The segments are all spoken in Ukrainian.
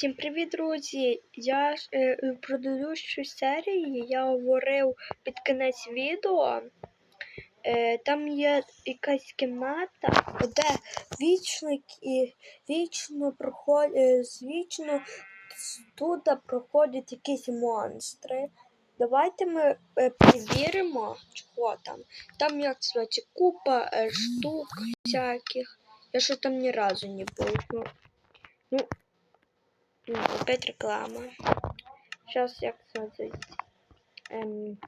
Всім привіт, друзі! Я е, в предыдущій серії я говорив під кінець відео. Е, там є якась кімната, де вічно, і вічно проходять, е, вічно тут проходять якісь монстри. Давайте ми е, перевіримо, чого там. Там, як сказати, купа е, штук всяких. Я що там ні разу не був. Ну, опять реклама. Сейчас як сказать. Ем...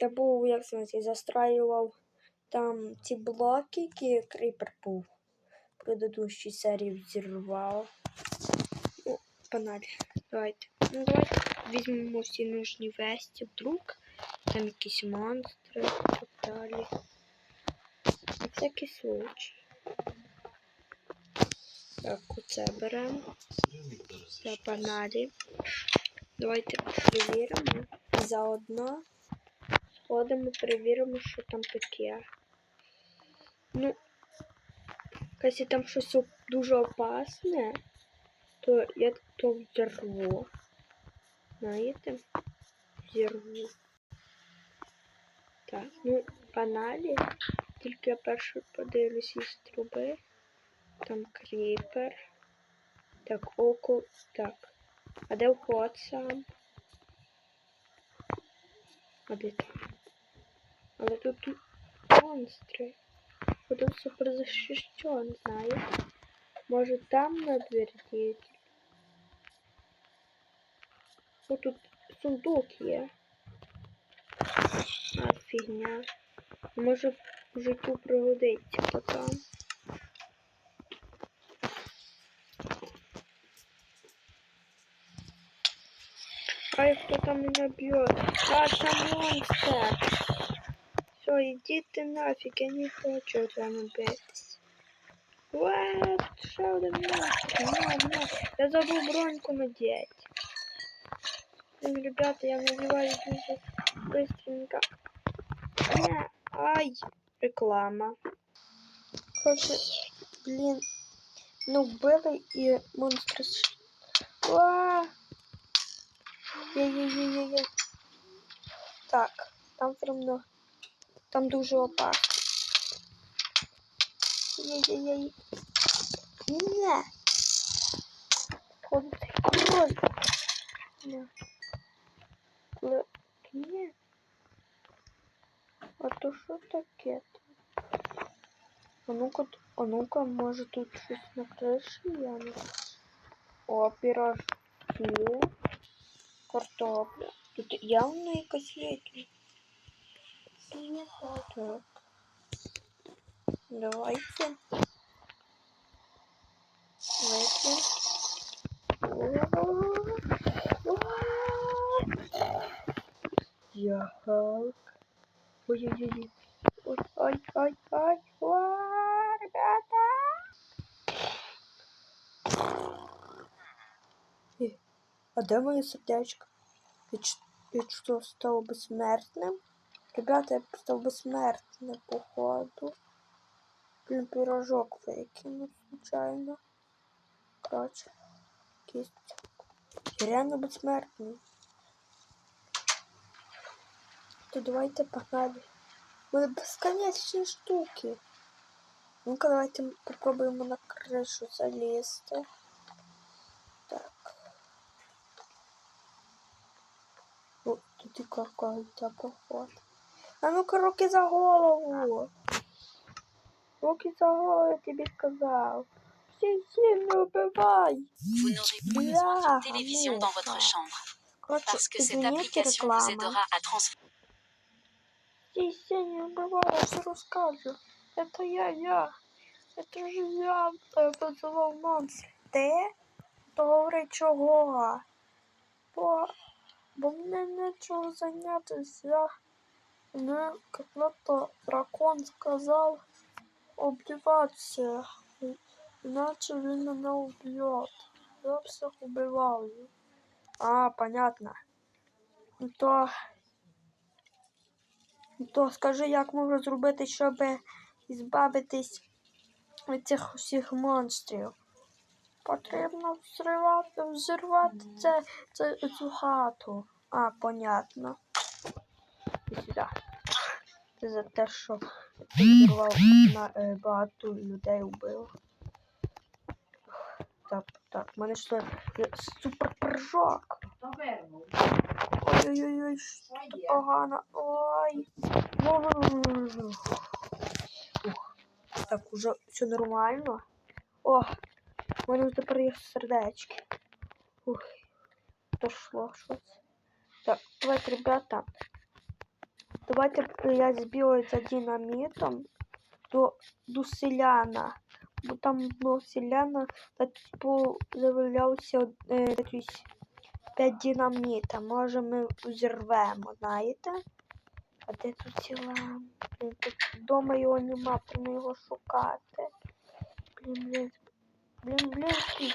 Я був, як сказати, застраював там ці блоки, які кріпер був в предыдущій серії взірвав. Ну, погнали. Давайте. Ну, давайте візьмемо всі нужні весті, вдруг там якісь монстри і так далі. На всякий случай. Так, оце беремо. Та погнали. Давайте перевіримо. Заодно сходимо, перевіримо, що там таке. Ну, якщо там щось дуже опасне, то я то взорву. Знаєте? Взорву. Так, ну, погнали. Тільки я перше подивлюсь із труби. Там кріпер. Так, око. Так. А де вход сам? А де там? Але тут монстри. Тут все прозащищен, знаєш? Може там на двері О, тут сундук є. А, фігня. Може в життю пригодиться потім. Ай, кто там меня бьет? А, там монстр. Все, иди ты нафиг, я не хочу с вами биться. What? Ще один монстр. На, на. Я забыл броньку надеть. Блин, ребята, я надеваю дуже быстренько. Не, ай, реклама. Короче, блин, ну были и монстры. с- Уа! Є-є-є-є-є. Так, там все одно. Там дуже опасно. Є-є-є. Не. Походу цей король. Не. Але... Ні. А то що таке? А ну-ка, а ну-ка, може тут щось на криші є? Ну. О, пірожки. Картопля. Тут явно якась є. Так. Давайте. Давайте. Я Халк. Ой-ой-ой. Ой-ой-ой-ой. А де моє сердечко? Я, ч- я что, стал бессмертным? Ребята, я стал бессмертным, походу. Блин, пирожок выкинул случайно. Короче, кисть. Я реально бессмертный. То давайте погнали. Мы бесконечные штуки. Ну-ка, давайте попробуем на крышу залезть. О, тут и какой-то поход. А ну-ка, руки за голову. Руки за голову, я тебе сказал. Сильно убивай. Vous n'aurez plus besoin d'une télévision dans votre chambre Короче, parce que cette application vous aidera à transformer сильно убивай, я все расскажу. Это я, я. Это же я визивав монстр. Ти? То чого? Бо, бо мені нічого зайнятися. Мне когда-то дракон сказал убиваться, иначе він мене убьет. Я всех убиваю. А, понятно. То, то скажи, як можна зробити, щоб збавитись від цих усіх монстрів. Потрібно взривати, взірвати це, це, цю хату. А, понятно. І сюди. Це за те, що взірвав на е, багато людей вбив. Так, так, в мене це супер прыжок. Ой-ой-ой, що погано. Ой. Ух. Так, уже все нормально. О, у мене тепер є сердечки. Ух, дошло щось. Так, давайте, ребята. Давайте я збігаю за динамітом до, до селяна. Бо там було селяна, та типу заявлявся е, якийсь 5 динаміта. Може ми взірвемо, знаєте? А де тут селян? Блін, тут вдома його нема, треба його шукати. Блін, блін, блін, блін,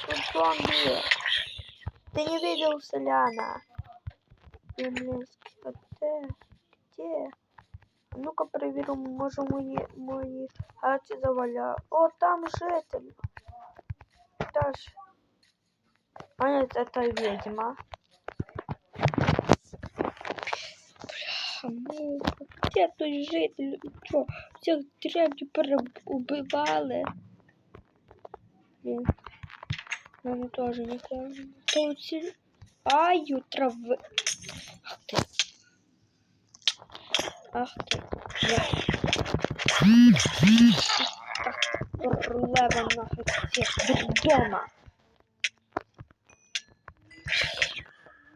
тут зомбі. Ты не видел селяна? Блин, блин, а где? Где? А ну-ка проверю, може мої, мої хаті заваля. О, там житель. Та ж. А нет, это ведьма. Бля, ну, где той житель? Чё, всех дрянью переубивали? Блин. Наверное, тоже не классно. Тут сель... Аю, травы. Ах ты. Ах ты. Я. Королева нахуй всех дома.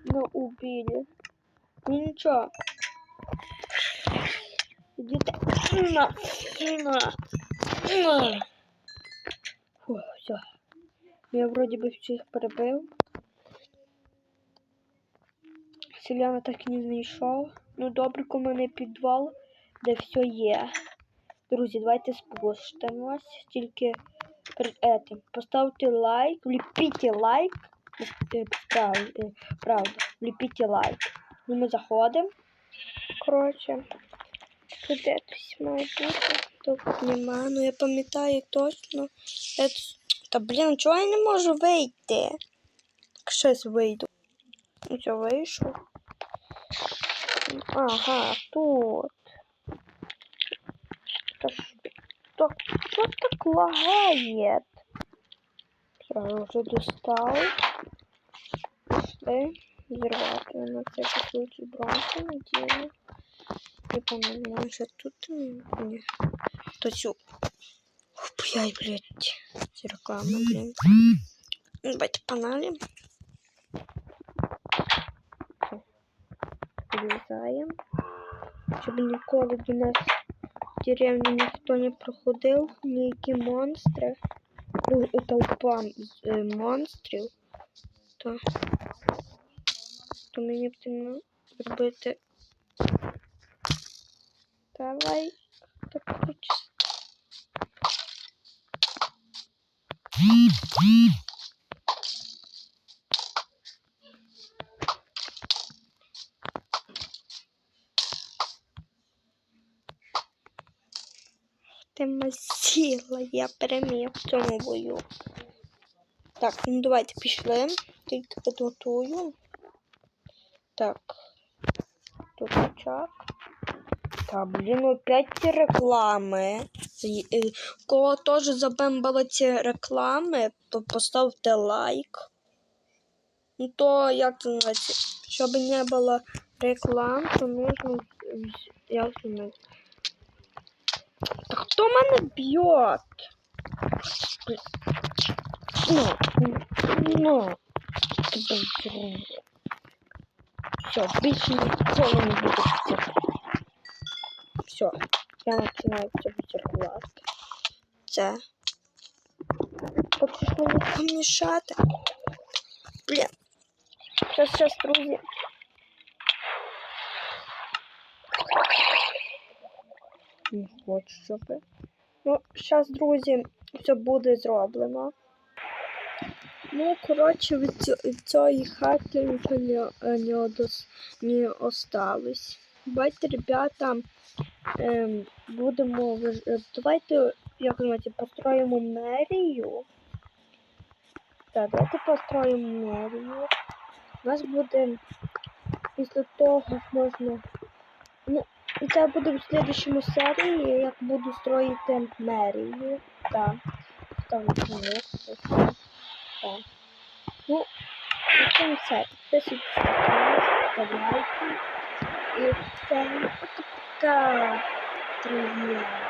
Ну, убили. Ну ничего. Иди ты. На. На. На. Фу, все. Я вроді би всіх перебив. Селяна так і не знайшов. Ну добре, у мене підвал, де все є. Друзі, давайте спустимось. Тільки перед этим. Поставте лайк, вліпіть лайк. Е, Правда, вліпіть лайк. Ну, ми заходимо. Коротше. Тут десь має бути. Тут нема. Ну я пам'ятаю точно. Я Та блін, чого я не можу вийти? Щось вийду. Ну що, вийшов? Ага, тут. Та що так лагає? Я вже достав. Пішли. Зірвати на всякий случай бронку надію. Не помню, може тут? Ні То цю. Блядь, блядь. Эти рекламы, блин. Ну, Давайте паналим. Вырезаем. Чтобы ніколи до нас в деревню ніхто не проходив, ніякі монстри. Ну, і толпа з, е, монстрів. То, то мені потрібно зробити. Давай. Так, хочеш. Ти масіла, я переміг в цьому бою. Так, ну давайте пішли. Тільки підготую. Так. Тут очак. Та, блін, опять реклами. Е, Кого теж забембали ці реклами, то поставте лайк. Ну то як це називається? Щоб не було реклам, то нужно як це називається? Та хто мене б'є? Ну, ну, тебе. Все, більше ніколи не буду. Все, я починаю це бутерброд. Це. Що мені помішати. Блін. Щас, щас, друзі. Не хочу, щоб. Ну, зараз, друзі, все буде зроблено. Ну, коротше, від, цю- від цієї хати нічого не, е, не, не осталось. Бачите, ребята, ем, будемо виж- е, давайте як називається, построїмо мерію. Так, давайте построїмо мерію. У нас буде після того можна. Ну, і це буде в слідчому серії, як буду строїти мерію. Так. Ставлю кнопку. Так. Ну, на цьому все. Підписуйтесь на канал, ставте лайки. І все. Друзі.